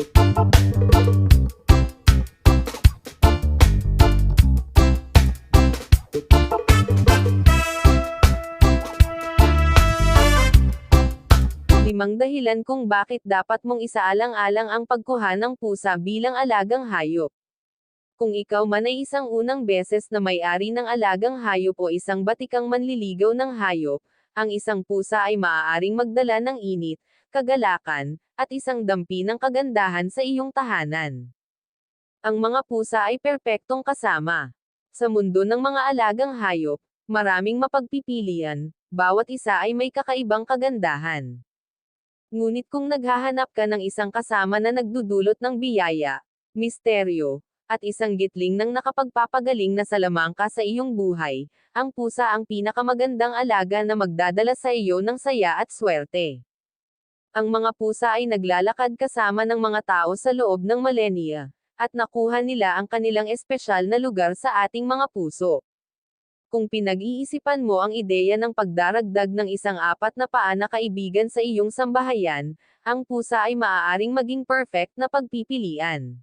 Limang dahilan kung bakit dapat mong isaalang-alang ang pagkuha ng pusa bilang alagang hayop. Kung ikaw man ay isang unang beses na may-ari ng alagang hayop o isang batikang manliligaw ng hayop, ang isang pusa ay maaaring magdala ng init, kagalakan, at isang dampi ng kagandahan sa iyong tahanan. Ang mga pusa ay perpektong kasama. Sa mundo ng mga alagang hayop, maraming mapagpipilian, bawat isa ay may kakaibang kagandahan. Ngunit kung naghahanap ka ng isang kasama na nagdudulot ng biyaya, misteryo, at isang gitling ng nakapagpapagaling na salamangka sa iyong buhay, ang pusa ang pinakamagandang alaga na magdadala sa iyo ng saya at swerte. Ang mga pusa ay naglalakad kasama ng mga tao sa loob ng millennia, at nakuha nila ang kanilang espesyal na lugar sa ating mga puso. Kung pinag-iisipan mo ang ideya ng pagdaragdag ng isang apat na paa na kaibigan sa iyong sambahayan, ang pusa ay maaaring maging perfect na pagpipilian.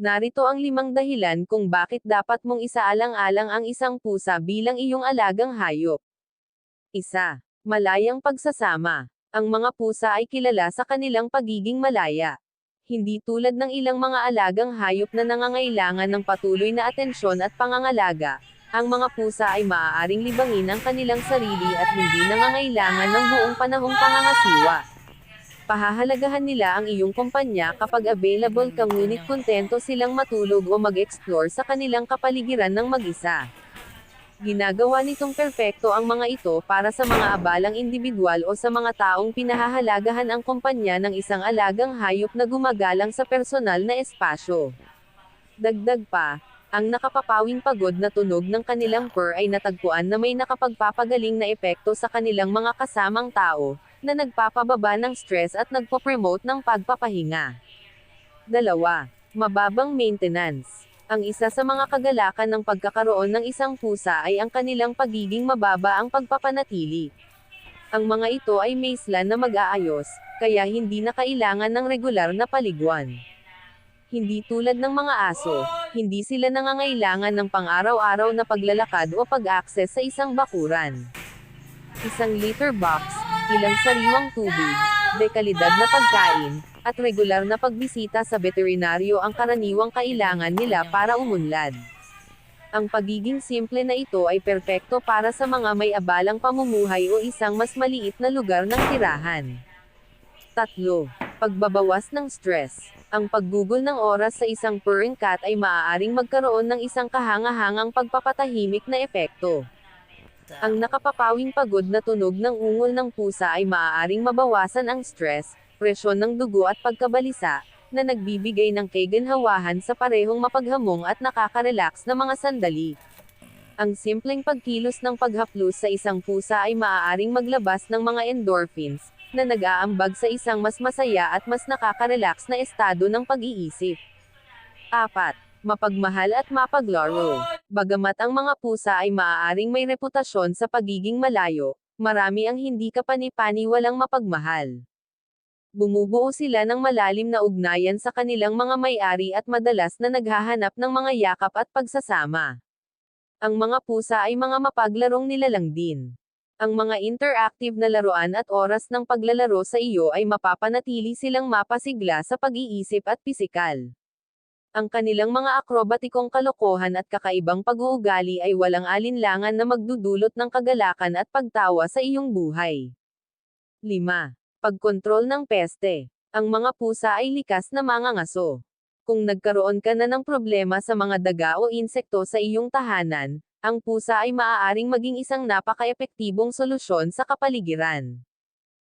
Narito ang limang dahilan kung bakit dapat mong isaalang-alang ang isang pusa bilang iyong alagang hayop. Isa. Malayang pagsasama. Ang mga pusa ay kilala sa kanilang pagiging malaya. Hindi tulad ng ilang mga alagang hayop na nangangailangan ng patuloy na atensyon at pangangalaga, ang mga pusa ay maaaring libangin ang kanilang sarili at hindi nangangailangan ng buong panahong pangangasiwa. Pahahalagahan nila ang iyong kumpanya kapag available ka ngunit kontento silang matulog o mag-explore sa kanilang kapaligiran ng mag-isa. Ginagawa nitong perpekto ang mga ito para sa mga abalang individual o sa mga taong pinahahalagahan ang kumpanya ng isang alagang hayop na gumagalang sa personal na espasyo. Dagdag pa, ang nakapapawing pagod na tunog ng kanilang purr ay natagpuan na may nakapagpapagaling na epekto sa kanilang mga kasamang tao, na nagpapababa ng stress at nagpo-promote ng pagpapahinga. Dalawa, mababang maintenance. Ang isa sa mga kagalakan ng pagkakaroon ng isang pusa ay ang kanilang pagiging mababa ang pagpapanatili. Ang mga ito ay maislan na mag-aayos, kaya hindi na kailangan ng regular na paliguan. Hindi tulad ng mga aso, hindi sila nangangailangan ng pang-araw-araw na paglalakad o pag-access sa isang bakuran. Isang litter box, ilang sariwang tubig, dekalidad na pagkain, at regular na pagbisita sa veterinaryo ang karaniwang kailangan nila para umunlad. Ang pagiging simple na ito ay perpekto para sa mga may abalang pamumuhay o isang mas maliit na lugar ng tirahan. Tatlo, pagbabawas ng stress. Ang paggugol ng oras sa isang purring cat ay maaaring magkaroon ng isang kahanga-hangang pagpapatahimik na epekto. Ang nakapapawing pagod na tunog ng ungol ng pusa ay maaaring mabawasan ang stress, presyon ng dugo at pagkabalisa, na nagbibigay ng kaganhawahan sa parehong mapaghamong at nakaka-relax na mga sandali. Ang simpleng pagkilos ng paghaplos sa isang pusa ay maaaring maglabas ng mga endorphins, na nag-aambag sa isang mas masaya at mas nakaka-relax na estado ng pag-iisip. 4. Mapagmahal at mapaglaro. Bagamat ang mga pusa ay maaaring may reputasyon sa pagiging malayo, marami ang hindi kapani-pani walang mapagmahal. Bumubuo sila ng malalim na ugnayan sa kanilang mga may-ari at madalas na naghahanap ng mga yakap at pagsasama. Ang mga pusa ay mga mapaglarong nilalang din. Ang mga interactive na laruan at oras ng paglalaro sa iyo ay mapapanatili silang mapasigla sa pag-iisip at pisikal. Ang kanilang mga akrobatikong kalokohan at kakaibang pag-uugali ay walang alinlangan na magdudulot ng kagalakan at pagtawa sa iyong buhay. 5. Pagkontrol ng peste. Ang mga pusa ay likas na mangangaso. Kung nagkaroon ka na ng problema sa mga daga o insekto sa iyong tahanan, ang pusa ay maaaring maging isang napaka-epektibong solusyon sa kapaligiran.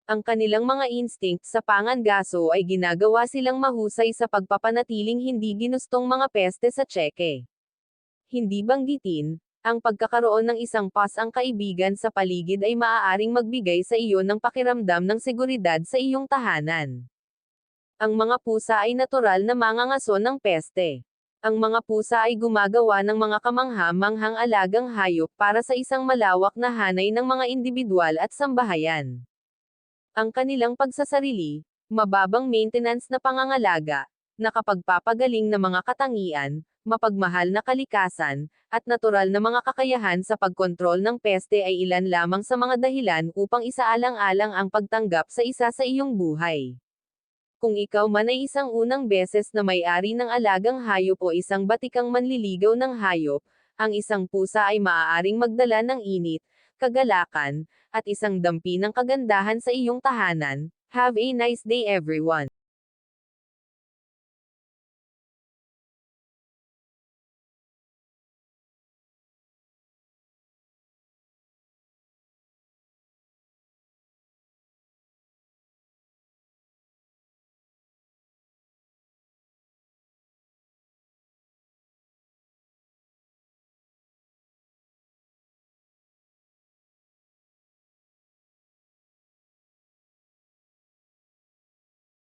Ang kanilang mga instinct sa pangangaso ay ginagawa silang mahusay sa pagpapanatiling hindi ginustong mga peste sa tseke. Hindi banggitin, ang pagkakaroon ng isang pas ang kaibigan sa paligid ay maaaring magbigay sa iyo ng pakiramdam ng seguridad sa iyong tahanan. Ang mga pusa ay natural na mangangaso ng peste. Ang mga pusa ay gumagawa ng mga kamangha-manghang alagang hayop para sa isang malawak na hanay ng mga individual at sambahayan. Ang kanilang pagsasarili, mababang maintenance na pangangalaga, nakapagpapagaling na mga katangian, mapagmahal na kalikasan, at natural na mga kakayahan sa pagkontrol ng peste ay ilan lamang sa mga dahilan upang isaalang-alang ang pagtanggap sa isa sa iyong buhay. Kung ikaw man ay isang unang beses na may-ari ng alagang hayop o isang batikang manliligaw ng hayop, ang isang pusa ay maaaring magdala ng init, kagalakan, at isang dampi ng kagandahan sa iyong tahanan. Have a nice day everyone.